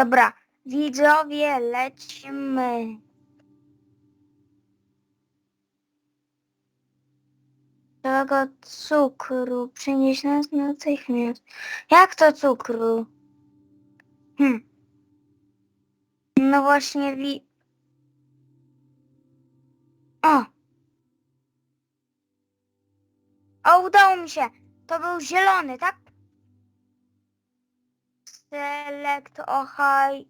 Dobra, widzowie, lecimy. Tego cukru przynieś nas natychmiast. Jak to cukru? Hm. No właśnie wi... O! O, udało mi się! To był zielony, tak? Select Ohio.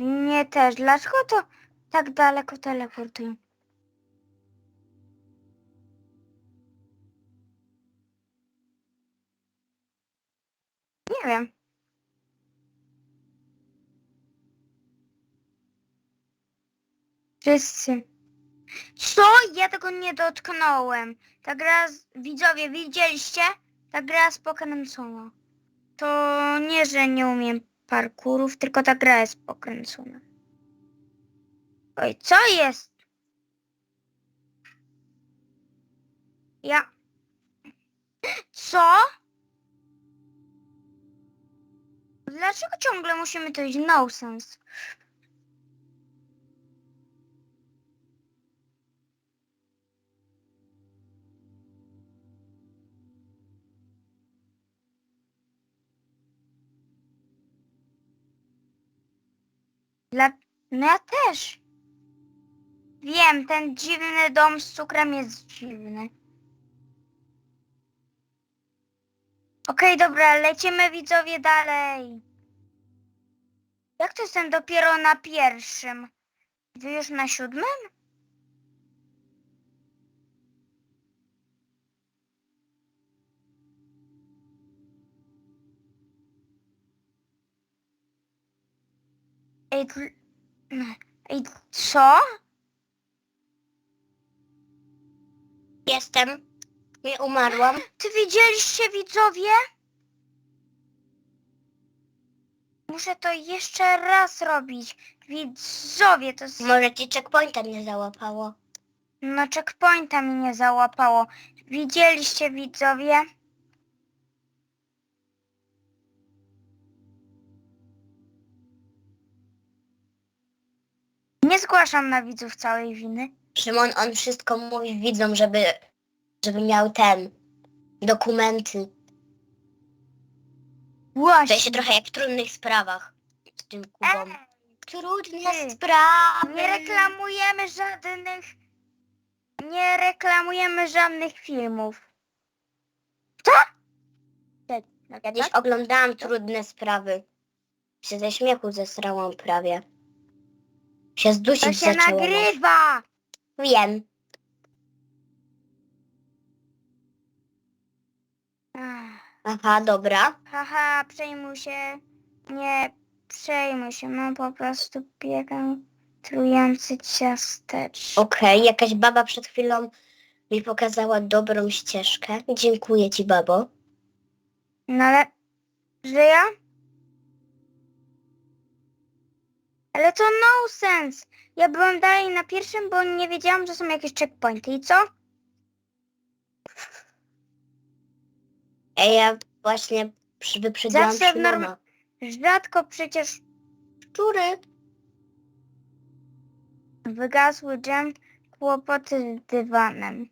Nie też. Dlaczego to tak daleko teleportują? Nie wiem. Wszyscy. Co? Ja tego nie dotknąłem. Ta gra, z... widzowie, widzieliście? Ta gra jest pokręcona. To nie, że nie umiem parkurów, tylko ta gra jest pokręcona. Oj, co jest? Ja... Co? Dlaczego ciągle musimy to iść? No sense. Dla... No ja też. Wiem, ten dziwny dom z cukrem jest dziwny. Okej, dobra, lecimy widzowie dalej. Jak to jestem dopiero na pierwszym? Wy już na siódmym? Ej, dl- Ej, co? Jestem. Nie umarłam. Czy widzieliście widzowie? Muszę to jeszcze raz robić. Widzowie, to z... Może ci checkpointa nie załapało. No checkpointa mi nie załapało. Widzieliście widzowie? Nie zgłaszam na widzów całej winy. Szymon, on wszystko mówi widzom, żeby, żeby miał ten dokumenty. To Właśnie. się trochę jak w trudnych sprawach z tym Kubą. Ej, Trudne sprawy. nie reklamujemy żadnych... Nie reklamujemy żadnych filmów. Ja dziś oglądałam trudne sprawy. Się ze śmiechu zesrałam prawie. Się To zdusić się zaczęłam. nagrywa! Wiem. Ach. Aha, dobra. Haha, przejmuj się. Nie przejmuj się, no po prostu biegam trujący ciasteczko. Okej, jakaś baba przed chwilą mi pokazała dobrą ścieżkę. Dziękuję ci, babo. No ale... Że ja? Ale to no sense. Ja byłam dalej na pierwszym, bo nie wiedziałam, że są jakieś checkpointy. I co? Ej, ja właśnie przy- wyprzedziłam Zawsze w norm-. Rzadko przecież Szczury. wygasły dżem kłopoty z dywanem.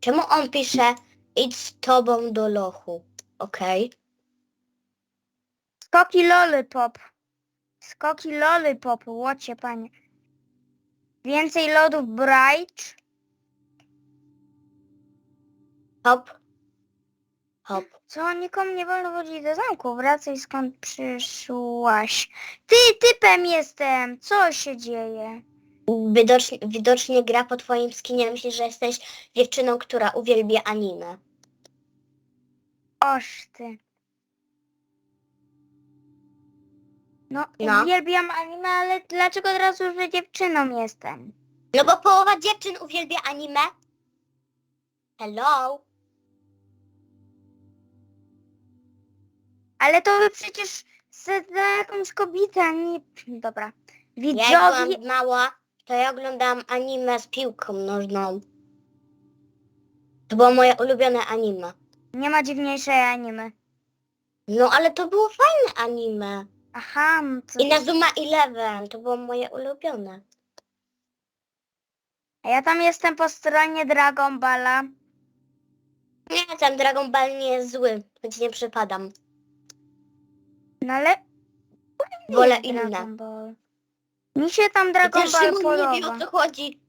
Czemu on pisze idź z tobą do lochu? Okej. Skoki lollipop. Skoki lollipop, łocie panie. Więcej lodów Bright. Hop. Hop. Co, nikomu nie wolno chodzić do zamku. Wracaj skąd przyszłaś. Ty, typem jestem. Co się dzieje? Widocznie, widocznie gra po twoim skinie. Myślisz, że jesteś dziewczyną, która uwielbia anime. Oż ty. No, No. uwielbiam anime, ale dlaczego od razu, że dziewczyną jestem? No bo połowa dziewczyn uwielbia anime. Hello? Ale to wy przecież za za jakąś kobietę, a nie... Dobra. Ja jak Widzowie... byłam mała, to ja oglądałam anime z piłką nożną. To było moje ulubione anime. Nie ma dziwniejszej animy. No ale to było fajne anime. Aha, no to... I Nazuma Eleven, to było moje ulubione. A ja tam jestem po stronie Dragon Balla. Nie, ten Dragon Ball nie jest zły, więc nie przypadam. No ale... Wolę inne. Dragon Ball. Mi się tam Dragon Ball Szymon nie wie o podoba. co chodzi.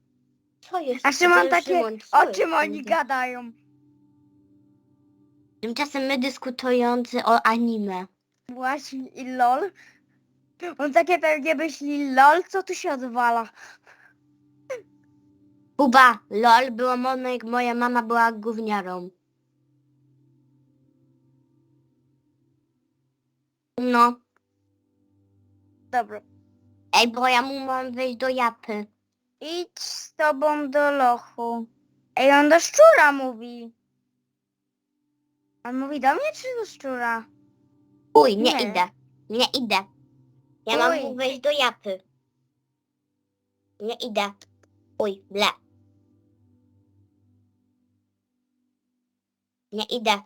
Co jest? A Szymon Ten takie, Szymon, co o jest czym oni gadają? Tymczasem my dyskutujący o anime. Właśnie i lol. On takie pewnie myśli, lol, co tu się odwala? Kuba, lol, było modne jak moja mama była gówniarą. No. Dobra. Ej, bo ja mu mam wejść do japy. Idź z tobą do lochu. Ej, on do szczura mówi. On mówi do mnie czy do szczura? Uj, nie, Nie. idę. Nie idę. Ja mam Uj. mu wejść do japy. Nie idę. Uj, ble. Nie idę.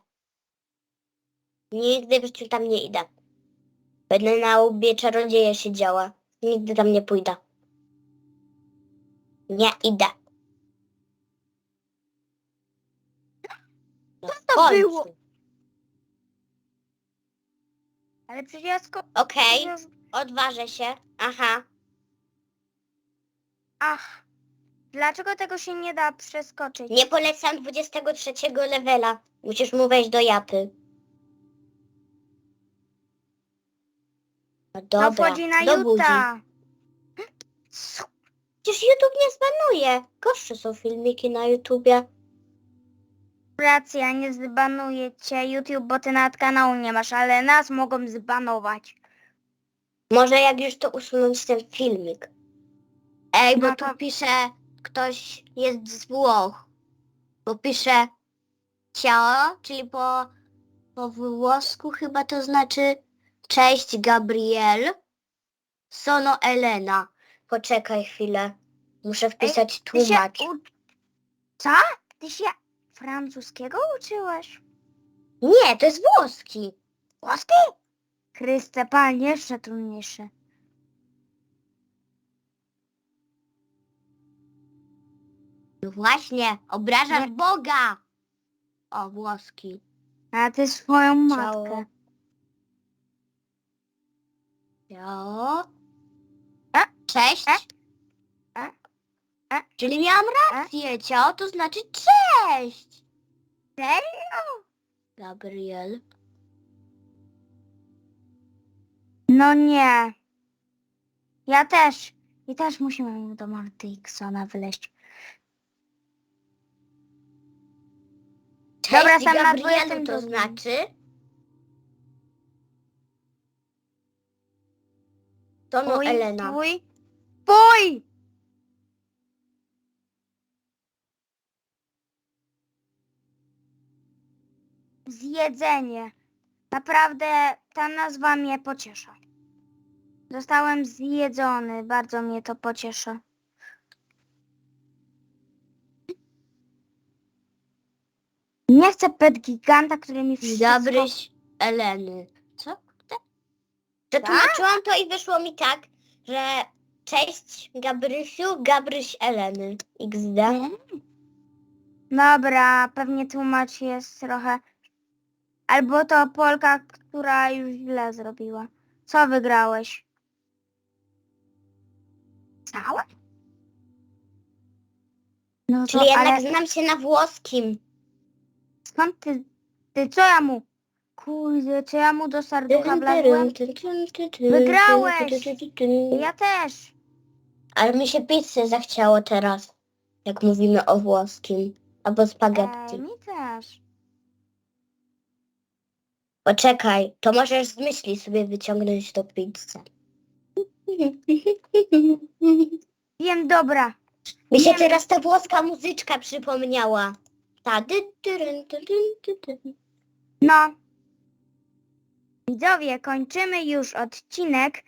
Nigdy w życiu tam nie idę. Będę na łbie czarodzieja siedziała. Nigdy tam nie pójdę. Nie idę. No, w to było? Ale przecież ja sko... Okej, przecież- odważę się. Aha. Ach. Dlaczego tego się nie da przeskoczyć? Nie polecam 23 levela. Musisz mu wejść do japy. No No dobra, wchodzi na do buzi. Juta. Przecież YouTube nie zbanuje. Gorsze są filmiki na YouTubie. Racja, nie zbanuje cię YouTube, bo ty nawet kanału nie masz, ale nas mogą zbanować. Może jak już to usunąć ten filmik. Ej, bo No tu to- pisze, ktoś jest z Włoch. Bo pisze ciao, czyli po, po włosku chyba to znaczy cześć Gabriel. Sono Elena. Poczekaj chwilę. Muszę wpisać Ty się tłumacz. u... Co? Ty się francuskiego uczyłeś? Nie, to jest włoski. Włoski? Chryste, pan jeszcze trudniejszy. No właśnie, obrażasz Nie. Boga. O, włoski. A ty swoją Ciało. matkę. Ciao. E? Cześć. E? E? E? Czyli miałam rację, ciao to znaczy cześć. Serio? Gabriel. No nie. Ja też. I też musimy do Martyksona wyleźć. Cześć Dobra, sam na Gabrielu 22. to znaczy... To no Elena. Twój. Twój! Zjedzenie. Naprawdę ta nazwa mnie pociesza. Zostałem zjedzony. Bardzo mnie to pociesza. Nie chcę pet giganta, który mi wszystko... Gabryś Eleny. Co? Przetłumaczyłam to i wyszło mi tak, że cześć Gabrysiu, Gabryś Eleny. XD. Dobra, pewnie tłumacz jest trochę... Albo to Polka, która już źle zrobiła. Co wygrałeś? Całe? No to, Czyli jednak ale znam się na włoskim. skąd ty... Ty co ja mu... Kurde, co ja mu do serducha wlazłem? Wygrałeś! Ja też. Ale mi się pizzy zachciało teraz, jak mówimy o włoskim. Albo spaghetti. Ej, mi też. Poczekaj, to możesz z myśli sobie wyciągnąć do pizzy. Wiem, dobra. Mi się teraz ta włoska muzyczka przypomniała. Ta dy, dyryn, dyryn, dyryn. No. Widzowie, kończymy już odcinek.